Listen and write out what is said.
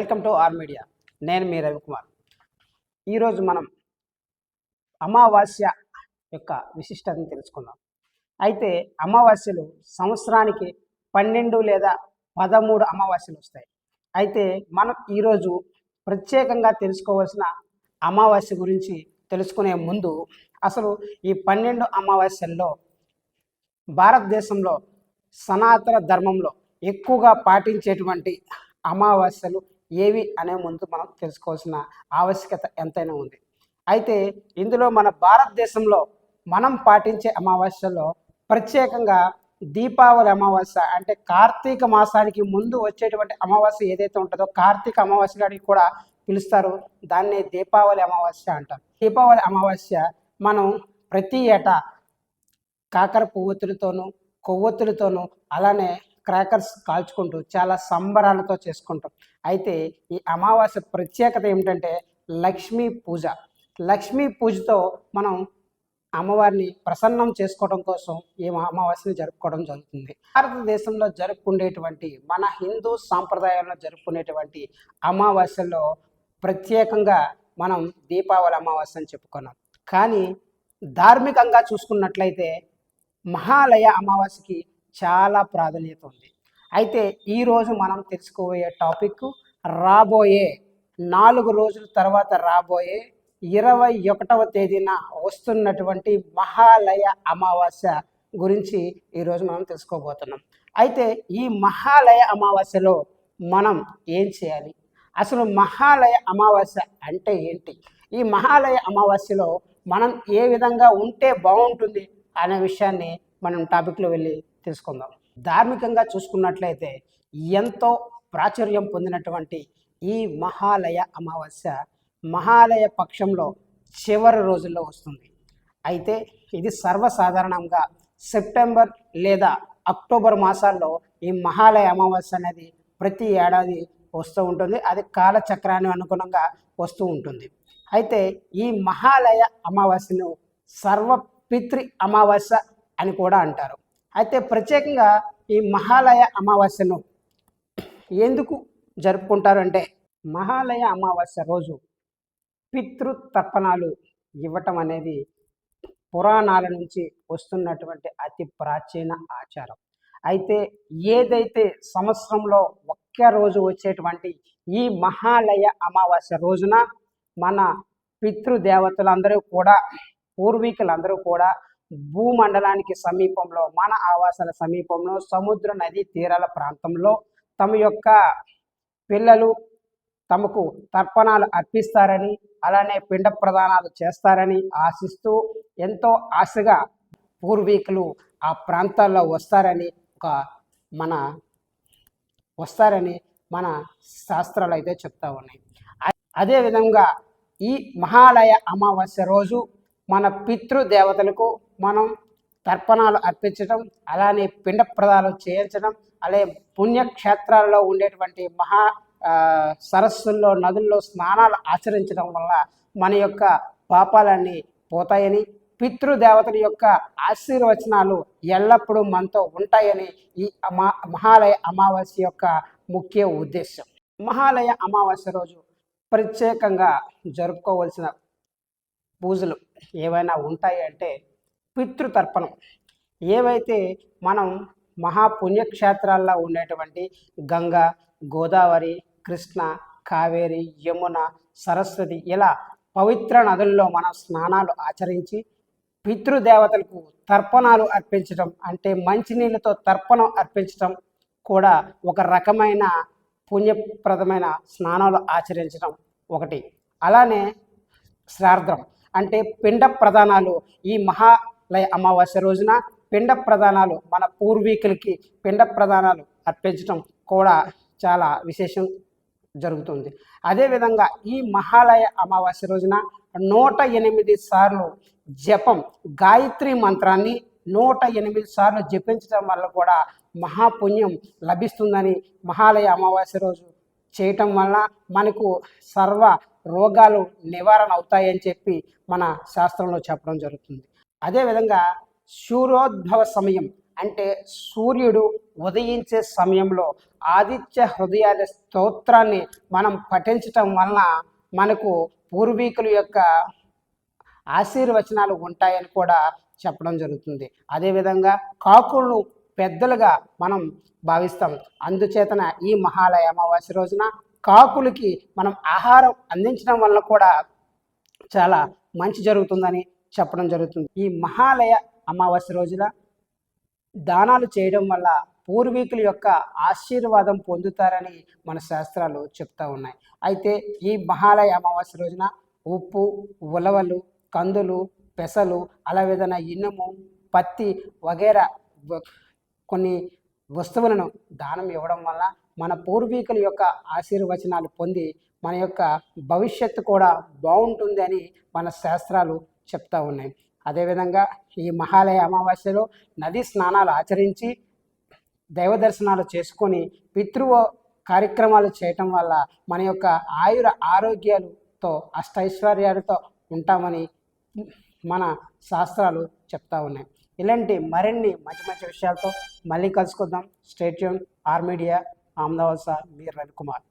Welcome to are media. నేను మీ రవికుమార్. ఈరోజు మనం అమావాస్య యొక్క విశిష్టతను తెలుసుకుందాం. అయితే అమావాస్యలు సంవత్సరానికి పన్నెండు లేదా పదమూడు అమావాస్యలు వస్తాయి. అయితే మనం ఈరోజు ప్రత్యేకంగా తెలుసుకోవాల్సిన అమావాస్య గురించి తెలుసుకునే ముందు అసలు ఈ పన్నెండు అమావాస్యల్లో భారతదేశంలో సనాతన ధర్మంలో ఎక్కువగా పాటించేటువంటి అమావాస్యలు ఏవి అనే ముందు మనం తెలుసుకోవాల్సిన ఆవశ్యకత ఎంతైనా ఉంది. అయితే ఇందులో మన భారతదేశంలో మనం పాటించే అమావాస్యలో ప్రత్యేకంగా దీపావళి అమావాస్య అంటే కార్తీక మాసానికి ముందు వచ్చేటువంటి అమావాస్య ఏదైతే ఉంటుందో కార్తీక అమావాస్య అని కూడా పిలుస్తారు. దాన్నే దీపావళి అమావాస్య అంటారు. దీపావళి అమావాస్య మనం ప్రతి ఏటా కాకర పువ్వొత్తులతోనూ కొవ్వొత్తులతోనూ అలానే క్రాకర్స్ కాల్చుకుంటూ చాలా సంబరాలతో చేసుకుంటాం. అయితే ఈ అమావాస్య ప్రత్యేకత ఏమిటంటే లక్ష్మీ పూజ. లక్ష్మీ పూజతో మనం అమ్మవారిని ప్రసన్నం చేసుకోవడం కోసం ఈ అమావాస్యని జరుపుకోవడం జరుగుతుంది. భారతదేశంలో జరుపుకునేటువంటి మన హిందూ సాంప్రదాయంలో జరుపుకునేటువంటి అమావాస్యలో ప్రత్యేకంగా మనం దీపావళి అమావాస్య అని చెప్పుకున్నాం. కానీ ధార్మికంగా చూసుకున్నట్లయితే మహాలయ అమావాస్యకి చాలా ప్రాధాన్యత ఉంది. అయితే ఈరోజు మనం తెలుసుకోబోయే టాపిక్ రాబోయే నాలుగు రోజుల తర్వాత రాబోయే ఇరవై ఒకటవ తేదీన వస్తున్నటువంటి మహాలయ అమావాస్య గురించి ఈరోజు మనం తెలుసుకోబోతున్నాం. అయితే ఈ మహాలయ అమావాస్యలో మనం ఏం చేయాలి? అసలు మహాలయ అమావాస్య అంటే ఏంటి? ఈ మహాలయ అమావాస్యలో మనం ఏ విధంగా ఉంటే బాగుంటుంది? అనే విషయాన్ని మనం టాపిక్లో వెళ్ళి తెలుసుకుందాం. ధార్మికంగా చూసుకున్నట్లయితే ఎంతో ప్రాచుర్యం పొందినటువంటి ఈ మహాలయ అమావాస్య మహాలయ పక్షంలో చివరి రోజుల్లో వస్తుంది. అయితే ఇది సర్వసాధారణంగా సెప్టెంబర్ లేదా అక్టోబర్ మాసాల్లో ఈ మహాలయ అమావాస్య అనేది ప్రతి ఏడాది వస్తూ ఉంటుంది. అది కాలచక్రాన్ని అనుగుణంగా వస్తూ ఉంటుంది. అయితే ఈ మహాలయ అమావాస్యను సర్వపితృ అమావాస్య అని కూడా అంటారు. అయితే ప్రత్యేకంగా ఈ మహాలయ అమావాస్యను ఎందుకు జరుపుకుంటారు అంటే మహాలయ అమావాస్య రోజు పితృతర్పణాలు ఇవ్వటం అనేది పురాణాల నుంచి వస్తున్నటువంటి అతి ప్రాచీన ఆచారం. అయితే ఏదైతే సంవత్సరంలో ఒక్క రోజు వచ్చేటువంటి ఈ మహాలయ అమావాస్య రోజున మన పితృదేవతలందరూ కూడా పూర్వీకులందరూ కూడా భూమండలానికి సమీపంలో మన ఆవాసాల సమీపంలో సముద్ర నదీ తీరాల ప్రాంతంలో తమ యొక్క పిల్లలు తమకు తర్పణాలు అర్పిస్తారని అలానే పిండ ప్రదానాలు చేస్తారని ఆశిస్తూ ఎంతో ఆశగా పూర్వీకులు ఆ ప్రాంతాల్లో వస్తారని ఒక మన వస్తారని మన శాస్త్రాలు అయితే చెప్తా ఉన్నాయి. అదేవిధంగా ఈ మహాలయ అమావాస్య రోజు మన పితృదేవతలకు మనం తర్పణాలు అర్పించడం అలానే పిండ ప్రదాలు చేయించడం అలాగే పుణ్యక్షేత్రాలలో ఉండేటువంటి మహా సరస్సుల్లో నదుల్లో స్నానాలు ఆచరించడం వల్ల మన యొక్క పాపాలన్నీ పోతాయని పితృదేవతల యొక్క ఆశీర్వచనాలు ఎల్లప్పుడూ మనతో ఉంటాయని ఈ అమా మహాలయ అమావాస్య యొక్క ముఖ్య ఉద్దేశం మహాలయ అమావాస్య రోజు ప్రత్యేకంగా జరుపుకోవలసిన పూజలు ఏవైనా ఉంటాయి అంటే పితృతర్పణం. ఏవైతే మనం మహాపుణ్యక్షేత్రాల్లో ఉండేటువంటి గంగా గోదావరి కృష్ణ కావేరి యమున సరస్వతి ఇలా పవిత్ర నదుల్లో మనం స్నానాలు ఆచరించి పితృదేవతలకు తర్పణాలు అర్పించడం అంటే మంచినీళ్ళతో తర్పణం అర్పించడం కూడా ఒక రకమైన పుణ్యప్రదమైన స్నానాలు ఆచరించడం ఒకటి. అలానే శ్రార్థం అంటే పిండ ప్రధానాలు ఈ మహా లయ అమావాస్య రోజున పిండ ప్రదానాలు మన పూర్వీకులకి పిండ ప్రదానాలు అర్పించడం కూడా చాలా విశేషం జరుగుతుంది. అదేవిధంగా ఈ మహాలయ అమావాస్య రోజున నూట ఎనిమిది సార్లు జపం గాయత్రి మంత్రాన్ని నూట ఎనిమిది సార్లు జపించడం వల్ల కూడా మహాపుణ్యం లభిస్తుందని మహాలయ అమావాస్య రోజు చేయటం వల్ల మనకు సర్వ రోగాలు నివారణ అవుతాయని చెప్పి మన శాస్త్రంలో చెప్పడం జరుగుతుంది. అదేవిధంగా సూర్యోద్భవ సమయం అంటే సూర్యుడు ఉదయించే సమయంలో ఆదిత్య హృదయాల స్తోత్రాన్ని మనం పఠించటం వలన మనకు పూర్వీకుల యొక్క ఆశీర్వచనాలు ఉంటాయని కూడా చెప్పడం జరుగుతుంది. అదేవిధంగా కాకులను పెద్దలుగా మనం భావిస్తాం. అందుచేతన ఈ మహాలయ అమావాస్య రోజున కాకులకి మనం ఆహారం అందించడం వల్ల కూడా చాలా మంచి జరుగుతుందని చెప్పడం జరుగుతుంది. ఈ మహాలయ అమావాస్య రోజున దానాలు చేయడం వల్ల పూర్వీకుల యొక్క ఆశీర్వాదం పొందుతారని మన శాస్త్రాలు చెప్తా ఉన్నాయి. అయితే ఈ మహాలయ అమావాస్య రోజున ఉప్పు ఉలవలు కందులు పెసలు అలా విధంగా ఇనుము పత్తి వగేరా కొన్ని వస్తువులను దానం ఇవ్వడం వల్ల మన పూర్వీకుల యొక్క ఆశీర్వచనాలు పొంది మన యొక్క భవిష్యత్తు కూడా బాగుంటుంది అని మన శాస్త్రాలు చెప్తా ఉన్నాయి. అదేవిధంగా ఈ మహాలయ అమావాస్యలో నదీ స్నానాలు ఆచరించి దైవ దర్శనాలు చేసుకొని పితృ కార్యక్రమాలు చేయటం వల్ల మన యొక్క ఆయుర ఆరోగ్యాలతో అష్టైశ్వర్యాలతో ఉంటామని మన శాస్త్రాలు చెప్తా ఉన్నాయి. ఇలాంటి మరిన్ని మంచి మంచి విషయాలతో మళ్ళీ కలుసుకుందాం. Stay tune R media Ahmedabad sir Mir Ravikumar.